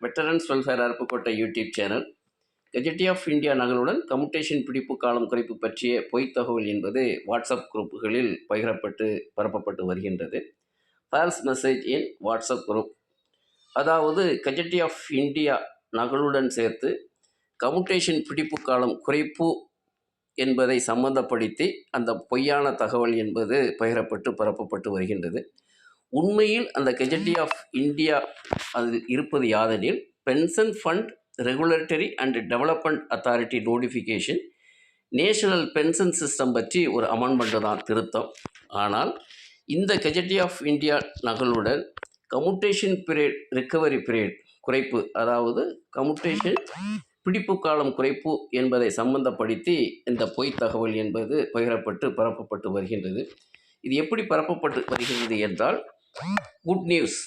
Veterans welfare Aruppukottai YouTube channel gazette of India நகலுடன் commutation பிடிப்பு காலம் குறைப்பு பற்றிய பொய்த் தகவல் என்பது வாட்ஸ்அப் குரூப்புகளில் பகிரப்பட்டு பரப்பப்பட்டு வருகின்றது. False message in WhatsApp group அதாவது கெஜெட்டி ஆஃப் இந்தியா நகலுடன் சேர்த்து கம்யூட்டேஷன் பிடிப்பு காலம் குறைப்பு என்பதை சம்பந்தப்படுத்தி அந்த பொய்யான தகவல் என்பது பகிரப்பட்டு பரப்பப்பட்டு வருகின்றது. உண்மையில் அந்த கெஜெட்டி ஆஃப் இந்தியா அது இருப்பது யாதெனில் pension fund regulatory and development authority notification national pension system பற்றி ஒரு அமெண்ட்மெண்ட்டு தான் திருத்தம். ஆனால் இந்த கெஜெட்டி ஆஃப் இந்தியா நகலுடன் கம்யூட்டேஷன் பீரியட் ரிக்கவரி பீரியட் குறைப்பு அதாவது கமுட்டேஷன் பிடிப்பு காலம் குறைப்பு என்பதை சம்பந்தப்படுத்தி இந்த பொய் தகவல் என்பது பகிரப்பட்டு பரப்பப்பட்டு வருகின்றது. இது எப்படி பரப்பப்பட்டு வருகிறது என்றால் good news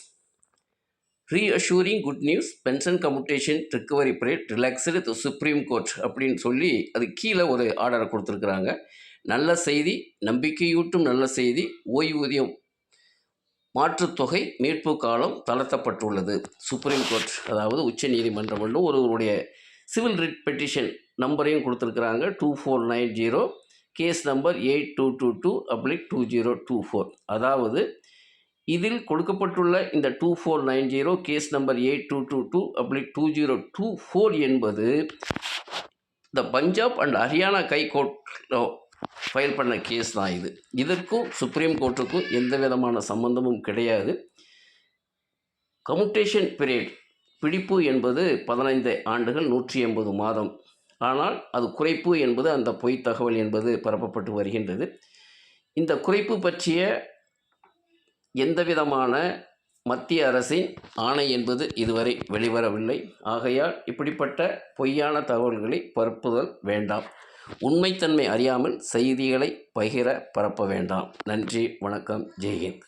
reassuring good news pension commutation recovery period relaxed to supreme court அப்படின்னு சொல்லி அது கீழே ஒரு ஆர்டரை கொடுத்துருக்குறாங்க. நல்ல செய்தி நம்பிக்கையூட்டும் நல்ல செய்தி ஓய்வூதியம் மாற்றுத்தொகை மீட்பு காலம் தளர்த்தப்பட்டுள்ளது. சுப்ரீம் கோர்ட் அதாவது உச்ச நீதிமன்றம் வந்து ஒருவருடைய சிவில் ரிட் பெட்டிஷன் நம்பரையும் கொடுத்துருக்குறாங்க. Two four nine zero case number eight two two two அப்ளிக் two zero two four அதாவது இதில் கொடுக்கப்பட்டுள்ள இந்த two four nine zero case number eight two two two அப்ளிக் two zero two four என்பது இந்த Punjab and Haryana கை கோர்ட்டில் file பண்ண கேஸ் தான் இது. இதற்கும் சுப்ரீம் கோர்ட்டுக்கும் எந்த விதமான சம்பந்தமும் கிடையாது. கமுட்டேஷன் பீரியட் பிடிப்பு என்பது பதினைந்து ஆண்டுகள் நூற்றி எண்பது மாதம். ஆனால் அது குறைப்பு என்பது அந்த பொய் தகவல் என்பது பரப்பப்பட்டு வருகின்றது. இந்த குறைப்பு பற்றிய எந்த விதமான மத்திய அரசின் ஆணை என்பது இதுவரை வெளிவரவில்லை. ஆகையால் இப்படிப்பட்ட பொய்யான தகவல்களை பரப்புதல் வேண்டாம். உண்மைத்தன்மை அறியாமல் செய்திகளை பகிர பரப்ப வேண்டாம். நன்றி வணக்கம் ஜெய்ஹிந்த்.